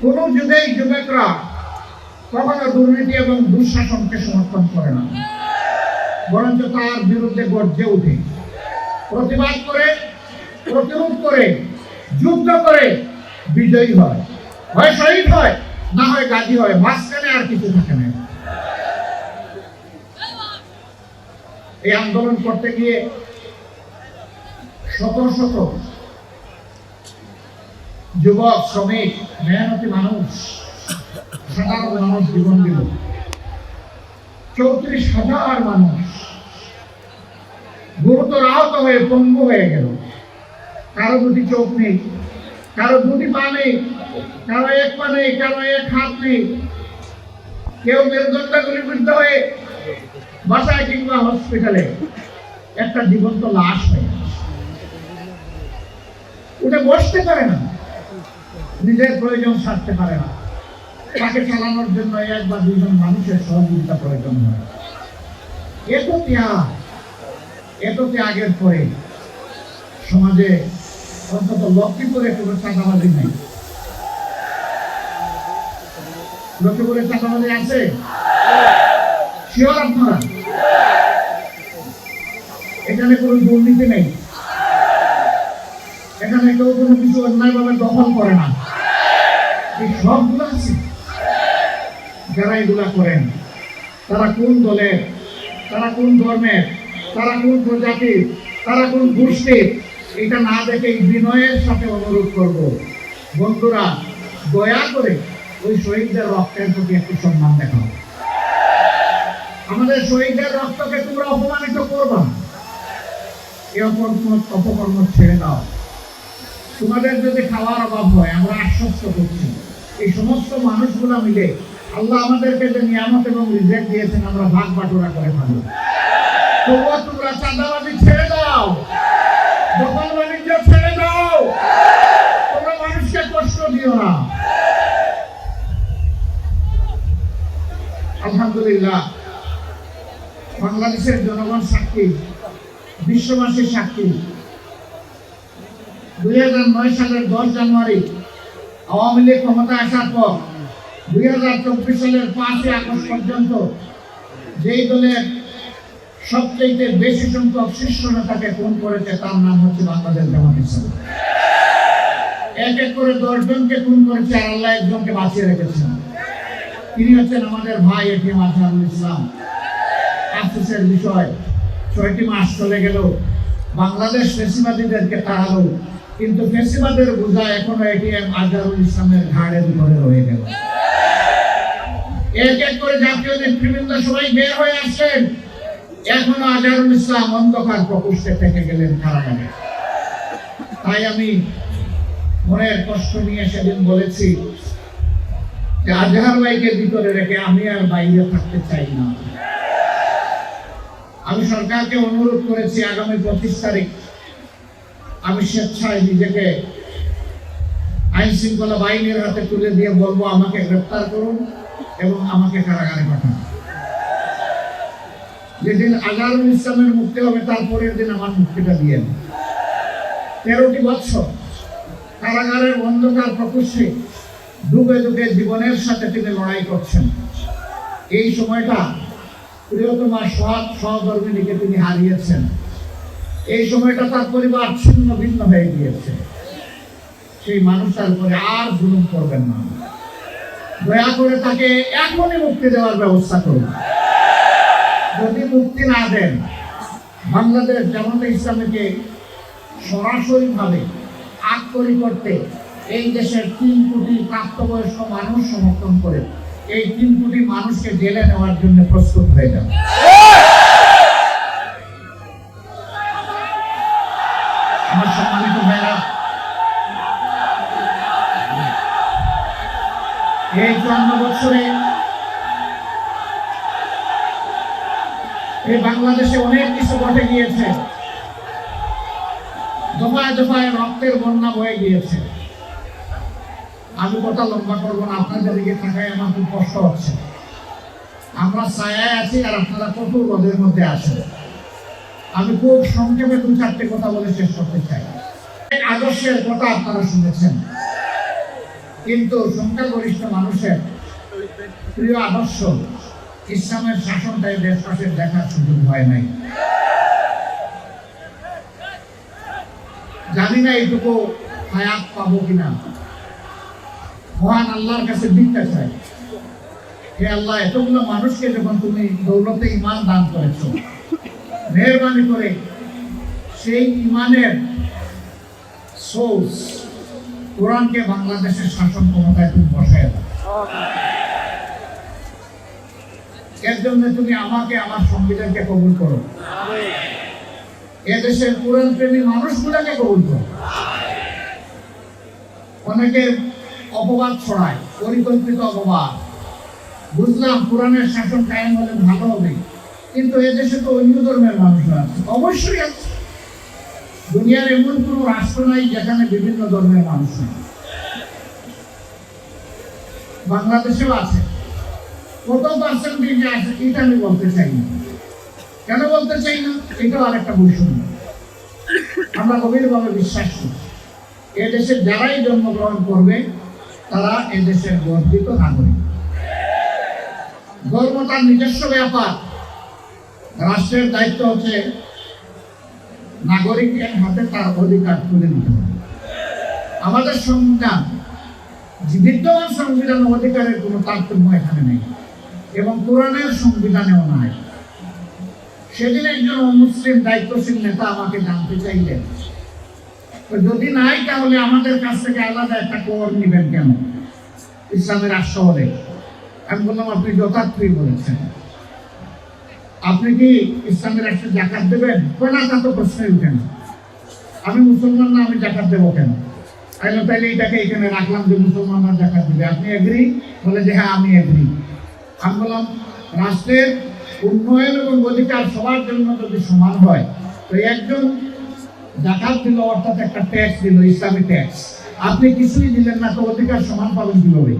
কোন যুগেই যুবকরা কখনো দুর্নীতি এবং দুঃশাসনকে সমর্থন করে না। বরঞ্চ তার বিরুদ্ধে গর্জে ওঠে। প্রতিবাদ করে, প্রতিরোধ করে, যুদ্ধ করে বিজয়ী হয়। হয় শহীদ হয়, না হয় গাজী হয়। মাঝখানে আর কিছু থাকে না। এই আন্দোলন করতে গিয়ে শত শত যুবক, শ্রমিক, মেহনতি মানুষ, সাধারণ মানুষ জীবন দিল। চৌত্রিশ হাজার মানুষ গুরুতর আহত হয়ে পঙ্গু হয়ে গেল। কারও দুটি চোখ নেই, কারও দুটি পা নেই, কারও এক পা নেই, কারও এক হাত নেই। কেউ মেরুদণ্ড গুলিবিদ্ধ হয়ে বাসায় কিংবা হসপিটালে একটা জীবন্ত লাশ হয়ে। উঠে বসতে পারে না। নিজের প্রয়োজন সারতে পারে না। তাকে চালানোর জন্য এক বা দুজন মানুষের সহযোগিতা প্রয়োজন হয়। এত ত্যাগ। এত ত্যাগের পরে সমাজে অন্তত লক্ষ্মীপুরে কোনো চাঁদাবাজি নেই। লক্ষ্মীপুরে চাঁদাবাজি আছে? শিওর আপনারা? এখানে কোনো দুর্নীতি নেই। এখানে কেউ কোনো কিছু অন্যায়ভাবে দখল করে না। এই সবগুলো আছে। যারা এগুলা করেন, তারা কোন দলের? তারা কোন ধর্মের? তারা কোন প্রজাতির? তারা কোন গোষ্ঠীর? এটা না দেখে এই বিনয়ের সাথে অনুরোধ করব। বন্ধুরা, দয়া করে ওই শহীদদের রক্তের প্রতি একটু সম্মান দেখাও। আমাদের শহীদদের রক্তকে তোমরা অপমানিত করবা। এই অপকর্ম অপকর্ম ছেড়ে দাও। তোমাদের যদি খাওয়ার অভাব হয়, আমরা আশ্বস্ত করছি। এই সমস্ত মানুষগুলো মিলে আল্লাহ আমাদেরকে যে নিয়ামত এবং রিজেক্ট দিয়েছেন, আমরা ভাগ বাটোরা করে ভালো তোমরা চাঁদাবাজি ছেড়ে দাও। দখল বাণিজ্য ছেড়ে দাও। তোমরা মানুষকে কষ্ট দিও না। আলহামদুলিল্লাহ, বাংলাদেশের জনগণ সাক্ষী, বিশ্ববাসীর সাক্ষী। দুই হাজার নয় সালের দশ জানুয়ারি আওয়ামী লীগ ক্ষমতা আসার পর দুই হাজার চব্বিশ সালের পাঁচই আগস্ট পর্যন্ত যেই দলের সবচেয়ে বেশি সংখ্যক শীর্ষ নেতাকে খুন করেছে, তার নাম হচ্ছে বাংলাদেশ জামাত এক এক করে দশজনকে খুন করেছে আর আল্লাহ একজনকে বাঁচিয়ে রেখেছেন তিনি হচ্ছেন আমাদের ভাই এটিএম আজহারুল ইসলাম। আফসোসের বিষয়, ছয়টি মাস চলে গেল। বাংলাদেশ ফেসিবাদীদেরকে তাড়ালো। কিন্তু ফেসিবাদের বোঝা এখনও এটিএম আজহারুল ইসলামের ঘাড়ের উপরে রয়ে গেল। এক এক করে জাতীয় নেতৃবৃন্দ সবাই বের হয়ে আসছেন। এখনও আজহারুল ইসলাম অন্ধকার প্রকোষ্ঠে থেকে গেলেন কারাগারে। তাই আমি মনের কষ্ট নিয়ে সেদিন বলেছি যে আজহার ভাইকে ভিতরে রেখে আমি আর বাইরে থাকতে চাই না। আমি সরকারকে অনুরোধ করেছি আগামী পঁচিশ তারিখ আমি স্বেচ্ছায় নিজেকে আইন শৃঙ্খলা বাহিনীর হাতে তুলে দিয়ে বলব, আমাকে গ্রেপ্তার করুন এবং আমাকে কারাগারে পাঠান। যেদিন আজহারুল ইসলামের মুক্তি হবে তারপরের দিন আমার মুক্তিটা দিয়ে তেরোটি বছর কারাগারের অন্ধকার প্রকোষ্ঠে ডুবে ডুবে জীবনের সাথে তিনি লড়াই করছেন। এই সময়টা প্রিয়তমা সৎ সহধর্মিনীকে তিনি হারিয়েছেন। এই সময়টা তার পরিবার ছিন্ন ভিন্ন হয়ে গিয়েছে। সেই মানুষটার উপরে আর জুলুম করবেন না। দয়া করে তাকে এখনই মুক্তি দেওয়ার ব্যবস্থা করুন। যদি মুক্তি না দেন, বাংলাদেশ জামাতে ইসলামীকে সরাসরি ভাবে আত্মরি করতে এই দেশের তিন কোটি প্রাপ্তবয়স্ক মানুষ সমর্থন করে, এই তিন কোটি মানুষকে জেলে নেওয়ার জন্য প্রস্তুত হয়ে যাবে। এই চুয়ান্ন বছরে এই বাংলাদেশে অনেক কিছু ঘটে গিয়েছে। দফায় দফায় রক্তের বন্যা গিয়েছে। আমি কথা লম্বা করব না, আপনাদের দিকে থাকায় আমার খুব কষ্ট হচ্ছে। আমরা ছায়ায় আছি আর আপনারা কঠোর রোদের মধ্যে আছেন। আমি খুব সংক্ষেপে দু চারটে কথা বলে শেষ করতে চাই। আদর্শের কথা আপনারা শুনেছেন। কিন্তু সংখ্যাগরিষ্ঠ মানুষের প্রিয় আদর্শ, ইসলামের শাসনটাই দেশবাসীর দেখার সুযোগ হয় নাই। জানি না এইটুকু হায়াত পাবো কিনা। মহান আল্লাহর কাছে ভিক্ষা চাই। হে আল্লাহ, এতগুলো মানুষকে যখন তুমি দৌলতে ইমান দান করেছ, মেহরবানি করে সেই ইমানের সোর্স কোরআনকে বাংলাদেশের শাসন ক্ষমতায় তুমি বসায় দাও। এর জন্য তুমি আমাকে, আমার সংবিধানকে কবুল করো। এদেশের কোরআন প্রেমী মানুষগুলোকে কবুল করো। অনেকে অপবাদ ছড়ায়, পরিকল্পিত অপবাদ। বুঝলাম কোরআনের শাসন কায়েম হলে ভালো হবে, কিন্তু এদেশে তো অন্য ধর্মের মানুষরা আছে। অবশ্যই আছে। দুনিয়ার এমন কোনো রাষ্ট্র নাই যেখানে বিভিন্ন ধর্মের মানুষ নেই। বাংলাদেশেও আছে। কত পার্সেন্টেজ আছে, এটা আমি বলতে চাই না। কেন বলতে চাই না? এটাও আরেকটা বৈষম্য। আমরা গভীরভাবে বিশ্বাস করি এদেশে যারাই জন্মগ্রহণ করবে, তারা এদেশের গর্বিত নাগরিক। ধর্ম তার নিজস্ব ব্যাপার। রাষ্ট্রের দায়িত্ব হচ্ছে নাগরিকের হাতে তার অধিকার তুলে দিতে হবে। আমাদের সংবিধান, বিদ্যমান সংবিধান অধিকারের কোনো তারতম্য এখানে নেই এবং কোরআনের সংবিধানেও নাই। সেদিন একজন মুসলিম দায়িত্বশীল নেতা আমাকে জানতে চাইলেন যদি নাই তাহলে আমাদের কাছ থেকে আলাদা একটা কর নেবেন কেন? ইসলামের রাষ্ট্র আমি বললাম, আপনি যথার্থই বলেছেন। আপনি কি ইসলামের রাষ্ট্রে জাকাত দেবেন? না, তা তো প্রশ্নই উঠে না। আমি মুসলমান না, আমি জাকাত দেবো কেন? আমি তাহলে এটাকে এখানে রাখলাম যে মুসলমানরা জাকাত দেবে। আপনি এগ্রি বলে যে হ্যাঁ আমি এগ্রি আমি বললাম, রাষ্ট্রের উন্নয়ন এবং অধিকার সবার জন্য যদি সমান হয়, তো একজন জাকাত দিল, অর্থাৎ একটা ট্যাক্স দিল, ইসলামী ট্যাক্স আপনি কিছুই দিলেন না, তো অধিকার সমান পাবেন কীভাবে?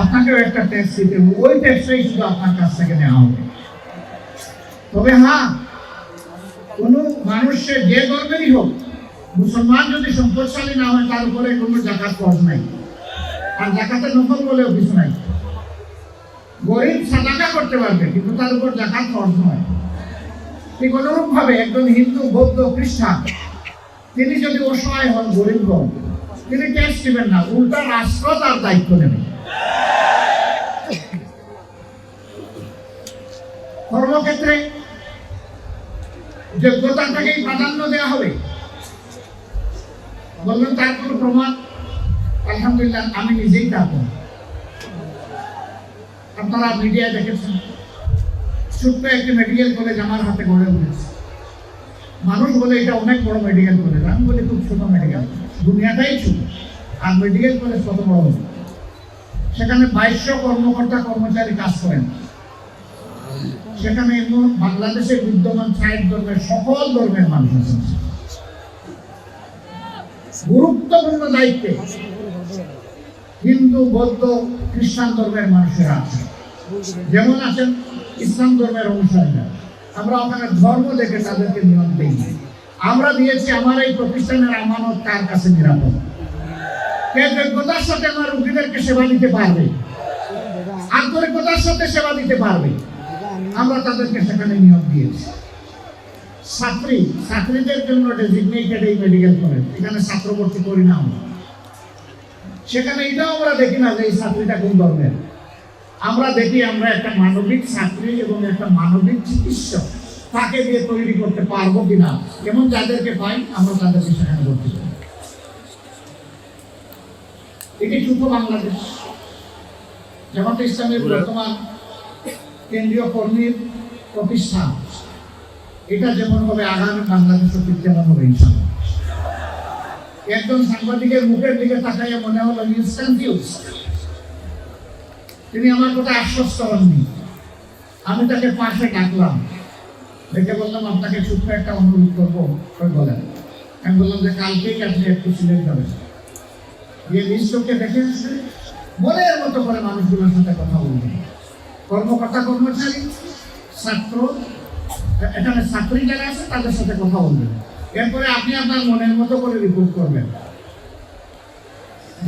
আপনাকেও একটা ট্যাক্স দিতে হবে। ওই ট্যাক্সটাই শুধু আপনার কাছ থেকে নেওয়া হবে। তবে হ্যাঁ কোনো মানুষের যে ধর্মেরই হোক, মুসলমান যদি সম্পদশালী না হয়, তার উপরে কোনো জাকাত ফরজ নাই। আর জাকাতের নফল বলেও কিছু নাই। গরিব সাদাকা করতে পারবে, কিন্তু তার উপর জাকাত ফরজ নয়। ঠিক অনুরূপ ভাবে একজন হিন্দু, বৌদ্ধ, খ্রিস্টান, তিনি যদি অসহায় হন, গরিব হন, তিনি ট্যাক্স দিবেন না, উল্টা রাষ্ট্র তার দায়িত্ব নেবে। কর্মক্ষেত্রে যোগ্যতাটাকেই প্রাধান্য দেওয়া হবে তার প্রমাণ? আলহামদুলিল্লাহ, আমি নিজেই তা আপনারা দেখেছেন। ছোট্ট একটি মেডিকেল কলেজ আমার হাতে গড়ে উঠেছে। মানুষ বলে এটা অনেক বড় মেডিকেল কলেজ আমি বলি খুব ছোট মেডিকেল দুনিয়াটাই ছোট। আর মেডিকেল কলেজ কত বড় সেখানে বাইশশো কর্মকর্তা কর্মচারী কাজ করেন। সেখানে বাংলাদেশে বিদ্যমান ষাট ধর্মের সকল ধর্মের মানুষ আছেন। গুরুত্বপূর্ণ দায়িত্বে হিন্দু, বৌদ্ধ, খ্রিস্টান ধর্মের মানুষেরা আছে যেমন আছেন ইসলাম ধর্মের অনুসারীরা। আমরা ওখানে ধর্ম দেখে তাদেরকে দিই। আমরা দিয়েছি আমার এই প্রতিষ্ঠানের আমানত তার কাছে নিরাপদ? যোগ্যতার সাথে আমার রুগীদেরকে সেবা দিতে পারবে। আন্তরিকতার সাথে সেবা দিতে পারবে। আমরা তাদেরকে সেখানে নিয়োগ দিয়েছি। ছাত্রী, ছাত্রীদের জন্য ডেজিগনেটেড এই মেডিকেল কলেজ এখানে ছাত্র ভর্তি করি না আমরা। সেখানে এটাও আমরা দেখি না যে এই ছাত্রীটা কোন ধর্মের আমরা দেখি আমরা একটা মানবিক ছাত্রী এবং একটা মানবিক চিকিৎসক তাকে দিয়ে তৈরি করতে পারব কিনা এমন যাদেরকে পাই, আমরা তাদেরকে সেখানে ভর্তি করি। এটি শুধু বাংলাদেশ। জামাতে ইসলামের বর্তমান কেন্দ্রীয় কর্মীর প্রতিষ্ঠান এটা যেমন হবে আগামী বাংলাদেশও ঠিক তেমন হবে একজন সাংবাদিকের মুখের দিকে তাকাইয়া মনে হলো নিউজ তিনি আমার কথা আশ্বস্ত হননি। আমি তাকে পাশে ডাকলাম। দেখে বললাম আপনাকে ছোট্ট একটা অনুরোধ করব। বলেন আমি বললাম যে কালকেই আপনি একটু সিলেট যাবেন গিয়ে বিশ্বকে দেখে আসবে মনের মতো করে মানুষগুলোর সাথে কথা বলবেন কর্মকর্তা, কর্মচারী, ছাত্র, এখানে ছাত্রী যারা আছে, তাদের সাথে কথা বলবেন এরপরে আপনি আপনার মনের মতো করে রিপোর্ট করবেন।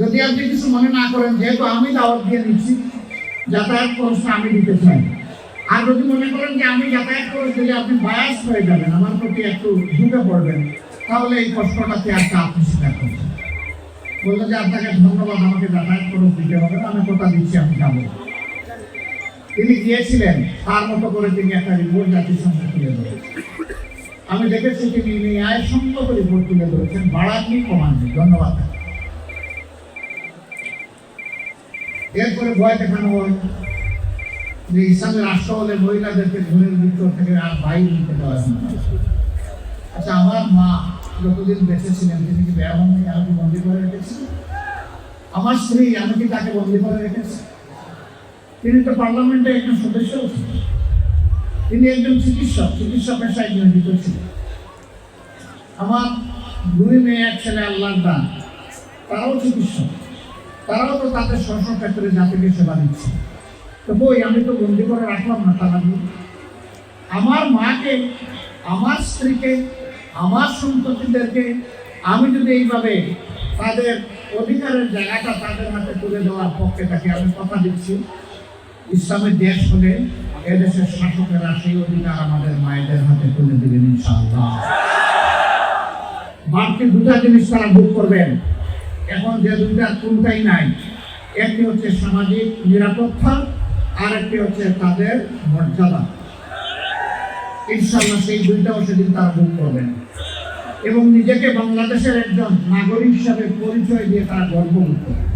যদি আপনি কিছু মনে না করেন, যেহেতু আমি দাওয়াত দিয়ে নিচ্ছি যাতায়াত খরচটা আমি দিতে চাই। আর যদি মনে করেন যে আমি যাতায়াত খরচ দিলে আপনি বায়াস হয়ে যাবেন, আমার প্রতি একটু ঢুকে পড়বেন, তাহলে এই কষ্টটাতে একটা আপনি স্বীকার করবেন বলল যে, আপনাকে ধন্যবাদ, আমাকে যাতায়াত খরচ দিতে হবে আমি কথা দিচ্ছি, আমি যাব। তিনি গিয়েছিলেন, তার মতো করে তিনি একটা রিপোর্ট জাতিসংঘে তুলে ধরেছেন। আমি দেখেছি তিনি ন্যায় সম্মত রিপোর্ট তুলে ধরেছেন বাড়াননি কমাননি ধন্যবাদ। এরপরে ভয় দেখানো হয় যে, ইসলামের রাষ্ট্র হলে মহিলাদেরকে ঘরের ভিতর থেকে আর বাইরে নিতে দেওয়া। আচ্ছা আমার মা যতদিন বেঁচে ছিলেন, তিনি কি বেয়া হননি আমাকে বন্দি করে রেখেছিলেন আমার স্ত্রী আমি কি তাকে বন্দি করে রেখেছি? তিনি তো পার্লামেন্টে একজন সদস্য তিনি একজন চিকিৎসক চিকিৎসা পেশায় নিয়োজিত ছিলেন। আমার দুই মেয়ে, এক ছেলে, আল্লাহর দান। তারাও চিকিৎসক। তারাও তো তাদের স্ব ক্ষেত্রে জাতিকে সেবা দিচ্ছে। তো বই, আমি তো বন্দি করে রাখলাম না, তারা। আমার মাকে, আমার স্ত্রীকে আমার সন্ততিদেরকে আমি যদি এইভাবে তাদের অধিকারের জায়গাটা তাদের হাতে তুলে দেওয়ার পক্ষে তাকে আমি কথা দিচ্ছি। ইসলামের দেশ হলে এদেশের শাসকেরা সেই অধিকার আমাদের মায়েদের হাতে তুলে দেবেন ইনশাআল্লাহ। বাড়তি দুটা জিনিস তারা ভোগ করবেন। এখন যে দুইটা কোনটাই নাই, একটি হচ্ছে সামাজিক নিরাপত্তা আর একটি হচ্ছে তাদের মর্যাদা। ইনশাল্লাহ সেই দুইটাও সেদিন তারা ভোগ করবেন। এবং নিজেকে বাংলাদেশের একজন নাগরিক হিসাবে পরিচয় দিয়ে তারা গর্ব করবে